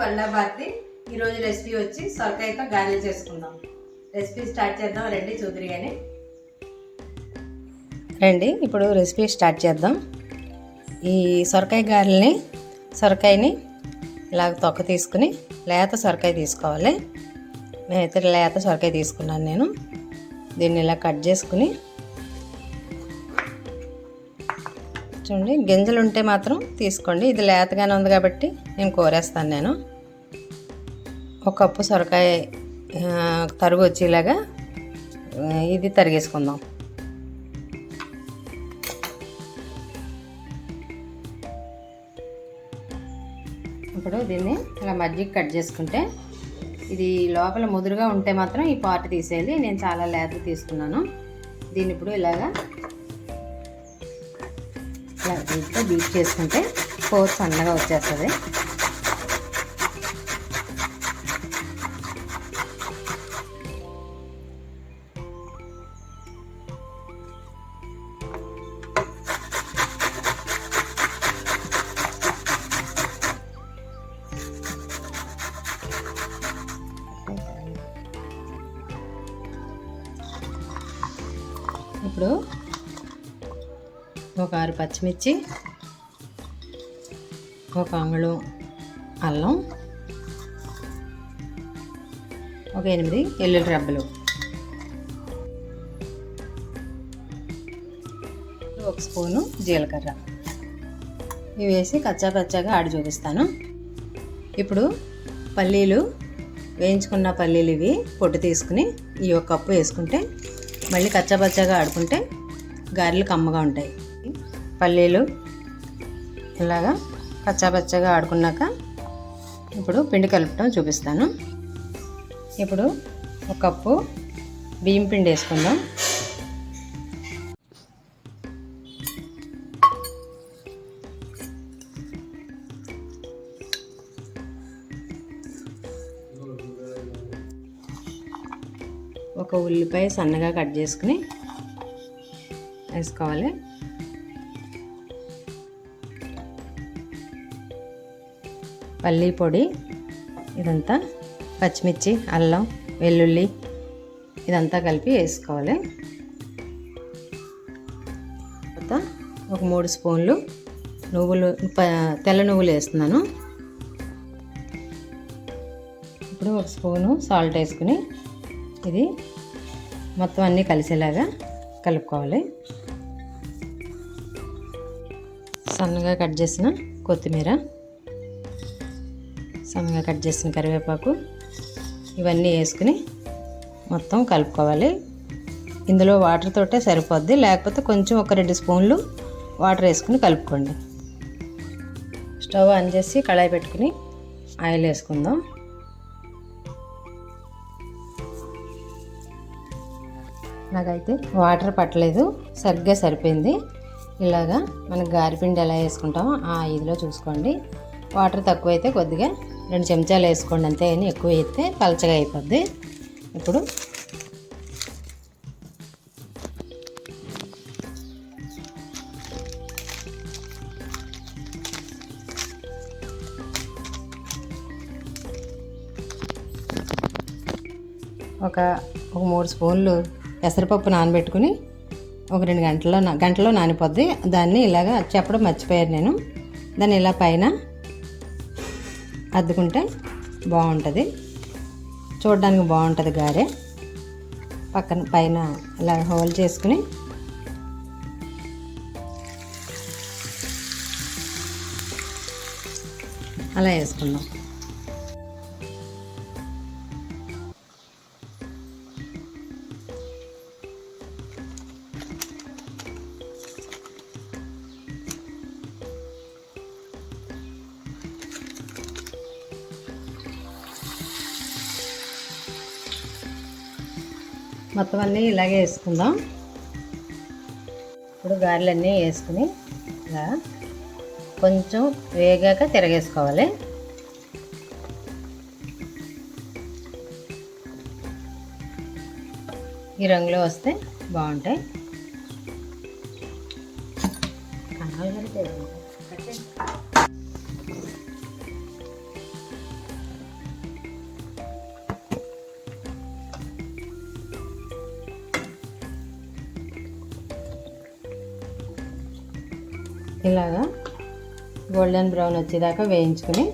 వల్ల భారతి ఈరోజు రెసిపీ వచ్చి సొరకాయతో గారెలు చేసుకుందాం. రెసిపీ స్టార్ట్ చేద్దాం. రండి చూదురు కానీ రండి ఇప్పుడు రెసిపీ స్టార్ట్ చేద్దాం. ఈ సొరకాయ గారెల్ని సొరకాయని ఇలాగ తొక్క తీసుకుని లేత సొరకాయ తీసుకోవాలి. నేనైతే లేత సొరకాయ తీసుకున్నాను నేను. దీన్ని ఇలా కట్ చేసుకుని చూడండి గింజలు ఉంటే మాత్రం తీసుకోండి. ఇది లేతగానే ఉంది కాబట్టి నేను కోరేస్తాను నేను. ఒక కప్పు సొరకాయ తరుగు వచ్చేలాగా ఇది తరిగేసుకుందాం. ఇప్పుడు దీన్ని ఇలా మజ్జిగ కట్ చేసుకుంటే ఇది లోపల ముదురుగా ఉంటే మాత్రం ఈ పార్ట్ తీసేయాలి. నేను చాలా లేత తీసుకున్నాను. దీన్ని ఇప్పుడు ఇలాగా ఇలా బీట్ చేసుకుంటే కోర్ సన్నగా వచ్చేస్తుంది. ఇప్పుడు ఒక ఆరు పచ్చిమిర్చి ఒక అంగుళం అల్లం ఒక ఎనిమిది ఎల్లుల్లి రబ్బలు. ఒక స్పూను జీలకర్ర. ఇవి వేసి కచ్చా పచ్చాగా ఆడి చూపిస్తాను. ఇప్పుడు పల్లీలు వేయించుకున్న పల్లీలు ఇవి పొట్టు తీసుకుని ఈ ఒక కప్పు వేసుకుంటే మళ్ళీ కచ్చాబచ్చాగా ఆడుకుంటే గారెలు కమ్మగా ఉంటాయి. పల్లీలు ఇలాగా కచ్చాబచ్చాగా ఆడుకున్నాక ఇప్పుడు పిండి కలపడం చూపిస్తాను. ఇప్పుడు ఒక కప్పు బియ్యం పిండి వేసుకుందాం. ఒక ఉల్లిపాయ సన్నగా కట్ చేసుకుని వేసుకోవాలి. పల్లీ పొడి ఇదంతా పచ్చిమిర్చి అల్లం వెల్లుల్లి ఇదంతా కలిపి వేసుకోవాలి. తర్వాత ఒక మూడు స్పూన్లు నువ్వులు ప- తెల్ల నువ్వులు వేస్తున్నాను. ఇప్పుడు ఒక స్పూను సాల్ట్ వేసుకుని ఇది మొత్తం అన్నీ కలిసేలాగా కలుపుకోవాలి. సన్నగా కట్ చేసిన కొత్తిమీర సన్నగా కట్ చేసిన కరివేపాకు ఇవన్నీ వేసుకుని మొత్తం కలుపుకోవాలి. ఇందులో వాటర్ తోటే సరిపోద్ది లేకపోతే కొంచెం ఒక రెండు స్పూన్లు వాటర్ వేసుకుని కలుపుకోండి. స్టవ్ ఆన్ చేసి కళాయి పెట్టుకుని ఆయిల్ వేసుకుందాం. నాకైతే వాటర్ పట్టలేదు సరిగ్గా సరిపోయింది. ఇలాగా మనకు గారిపిండి ఎలా వేసుకుంటామో ఆ ఇదిలో చూసుకోండి. వాటర్ తక్కువైతే కొద్దిగా రెండు చెంచాలు వేసుకోండి అంతే కానీ ఎక్కువ వేస్తే పలచగా అయిపోద్ది. ఇప్పుడు ఒక ఒక మూడు స్పూన్లు పెసరపప్పు నానబెట్టుకుని ఒక రెండు గంటల్లో నా- గంటలో నానిపోద్ది. దాన్ని ఇలాగా చెప్పడం మర్చిపోయాను నేను. దాన్ని ఇలా పైన అద్దుకుంటే బాగుంటుంది. చూడడానికి బాగుంటుంది గారె. పక్కన పైన ఇలా హోల్ చేసుకుని అలా వేసుకుందాం. మొత్తం అన్నీ ఇలాగే వేసుకుందాం. ఇప్పుడు గారెలన్నీ వేసుకుని ఇలా కొంచెం వేగాక తిరగేసుకోవాలి. ఈ రంగులో వస్తే బాగుంటాయి. ఇలాగా గోల్డెన్ బ్రౌన్ వచ్చేదాకా వేయించుకుని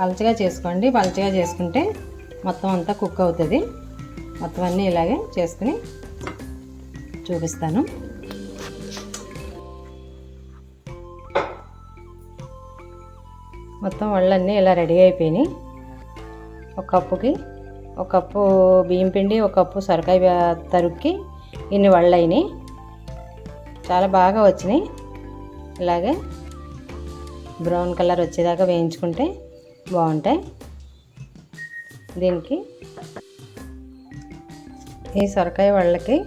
పలచగా చేసుకోండి. పలచగా చేసుకుంటే మొత్తం అంతా కుక్ అవుతుంది. మొత్తం అన్నీ ఇలాగే చేసుకుని చూపిస్తాను. మొత్తం వాళ్ళన్నీ ఇలా రెడీ అయిపోయినాయి. ఒక కప్పుకి ఒక కప్పు బియ్యం పిండి ఒక కప్పు సొరకాయ తరుక్కి ఇన్ని వాళ్ళు అయినాయి చాలా బాగా వచ్చినాయి. ఇలాగే బ్రౌన్ కలర్ వచ్చేదాకా వేయించుకుంటే బాగుంటాయి. దీనికి ఈ సొరకాయ వాళ్ళకి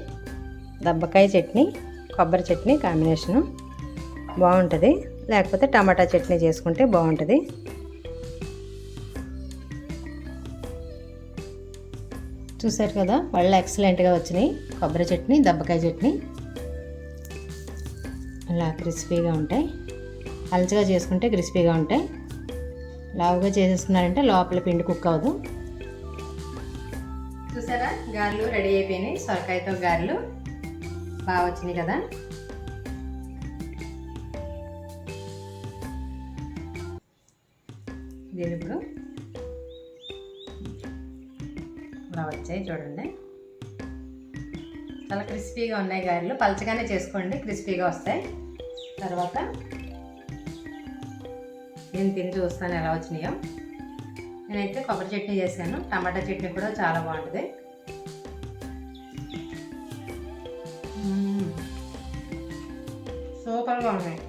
దబ్బకాయ చట్నీ కొబ్బరి చట్నీ కాంబినేషను బాగుంటుంది. లేకపోతే టమాటా చట్నీ చేసుకుంటే బాగుంటుంది. చూసారు కదా వాళ్ళు ఎక్సలెంట్గా వచ్చినాయి. కొబ్బరి చట్నీ దబ్బకాయ చట్నీ. అలా క్రిస్పీగా ఉంటాయి. పలచగా చేసుకుంటే క్రిస్పీగా ఉంటాయి. లావుగా చేసేస్తున్నారంటే లోపల పిండి కుక్ అవ్వదు. చూసారా? గారెలు రెడీ అయిపోయినాయి. సొరకాయతో గారెలు బాగా వచ్చినాయి కదా. దీని ఇప్పుడు? ఇలా వచ్చాయి చూడండి. చాలా క్రిస్పీగా ఉన్నాయి గారెలు. పలచగానే చేసుకోండి క్రిస్పీగా వస్తాయి. తర్వాత నేను తిని చూస్తాను ఎలా వచ్చినాయో. నేనైతే కొబ్బరి చట్నీ చేశాను. టమాటా చట్నీ కూడా చాలా బాగుంటుంది. సూపర్గా ఉన్నాయి.